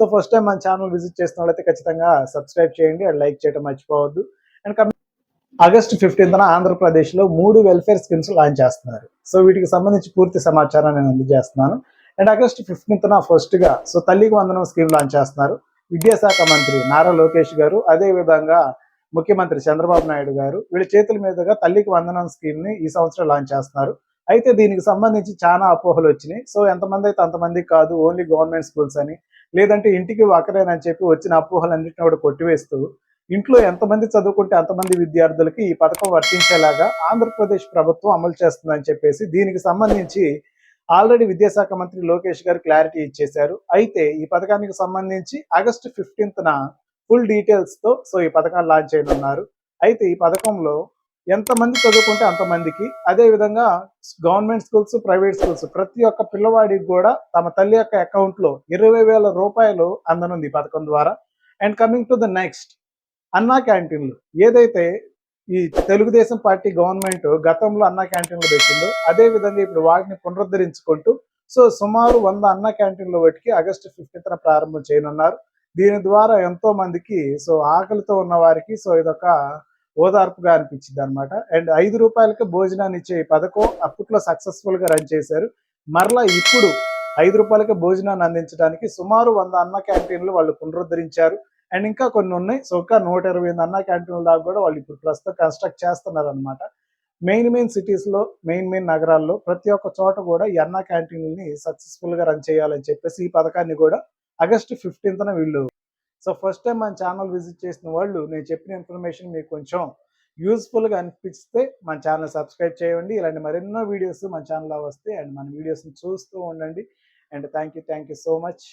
So first time మన channel visit చేసిన వాళ్ళైతే ఖచ్చితంగా సబ్స్క్రైబ్ చేయండి అండ్ లైక్ చేయడం మర్చిపోవద్దు. అండ్ ఆగస్ట్ ఫిఫ్టీన్త్న ఆంధ్రప్రదేశ్లో మూడు వెల్ఫేర్ స్కీమ్స్ లాంచ్ చేస్తున్నారు. సో వీటికి సంబంధించి పూర్తి సమాచారం నేను అందజేస్తున్నాను. అండ్ ఆగస్ట్ ఫిఫ్టీన్త్న ఫస్ట్గా సో తల్లికి వందనం స్కీమ్ లాంచ్ చేస్తున్నారు. విద్యాశాఖ మంత్రి నారా లోకేష్ గారు అదే విధంగా ముఖ్యమంత్రి చంద్రబాబు నాయుడు గారు వీళ్ళ చేతుల మీదుగా తల్లికి వందనం స్కీమ్ని ఈ సంవత్సరం లాంచ్ చేస్తున్నారు. అయితే దీనికి సంబంధించి చాలా అపోహలు వచ్చినాయి. సో ఎంతమంది అయితే అంతమంది కాదు ఓన్లీ గవర్నమెంట్ స్కూల్స్ అని లేదంటే ఇంటికి ఒకరేనని చెప్పి వచ్చిన అపోహలన్నింటినీ కూడా కొట్టివేస్తూ ఇంట్లో ఎంతమంది చదువుకుంటే అంతమంది విద్యార్థులకి ఈ పథకం వర్తించేలాగా ఆంధ్రప్రదేశ్ ప్రభుత్వం అమలు చేస్తుందని చెప్పేసి దీనికి సంబంధించి ఆల్రెడీ విద్యాశాఖ మంత్రి లోకేష్ గారు క్లారిటీ ఇచ్చేశారు. అయితే ఈ పథకానికి సంబంధించి ఆగస్టు ఫిఫ్టీన్త్న ఫుల్ డీటెయిల్స్తో సో ఈ పథకాన్ని లాంచ్ చేయనున్నారు. అయితే ఈ పథకంలో ఎంతమంది చదువుకుంటే అంతమందికి. అదే విధంగా గవర్నమెంట్ స్కూల్స్ ప్రైవేట్ స్కూల్స్ ప్రతి ఒక్క పిల్లవాడికి కూడా తమ తల్లి యొక్క అకౌంట్లో ఇరవై వేల రూపాయలు అందనుంది పథకం ద్వారా. And coming to the next Anna క్యాంటీన్లు. ఏదైతే ఈ తెలుగుదేశం పార్టీ గవర్నమెంట్ గతంలో అన్నా క్యాంటీన్లు పెట్టిందో అదే విధంగా ఇప్పుడు వాటిని పునరుద్ధరించుకుంటూ సో సుమారు వంద అన్నా క్యాంటీన్లు వాటికి ఆగస్టు ఫిఫ్టీన్త్న ప్రారంభం చేయనున్నారు. దీని ద్వారా ఎంతో మందికి సో ఆకలితో ఉన్న వారికి సో ఇదొక ఓదార్పుగా అనిపించింది అనమాట అండ్ ఐదు రూపాయలకి భోజనాన్ని ఇచ్చే పథకం అప్పట్లో సక్సెస్ఫుల్గా రన్ చేశారు. మరలా ఇప్పుడు ఐదు రూపాయలకి భోజనాన్ని అందించడానికి సుమారు వంద అన్న క్యాంటీన్లు వాళ్ళు పునరుద్ధరించారు. అండ్ ఇంకా కొన్ని ఉన్నాయి. సో నూట ఇరవై ఎనిమిది అన్న క్యాంటీన్ల దాకా కూడా వాళ్ళు ఇప్పుడు ప్రస్తుతం కన్స్ట్రక్ట్ చేస్తున్నారు అనమాట మెయిన్ మెయిన్ సిటీస్లో మెయిన్ మెయిన్ నగరాల్లో ప్రతి ఒక్క చోట కూడా ఈ అన్న క్యాంటీన్లని సక్సెస్ఫుల్గా రన్ చేయాలని చెప్పేసి ఈ పథకాన్ని కూడా ఆగస్టు ఫిఫ్టీన్త్న వీళ్ళు సో ఫస్ట్ టైం మన ఛానల్ విజిట్ చేసిన వాళ్ళు నేను చెప్పిన ఇన్ఫర్మేషన్ మీకు కొంచెం యూస్ఫుల్గా అనిపిస్తే మన ఛానల్ సబ్స్క్రైబ్ చేయండి. ఇలాంటి మరెన్నో వీడియోస్ మన ఛానల్లో వస్తాయి అండ్ మన వీడియోస్ని చూస్తూ ఉండండి. And thank you thank you so much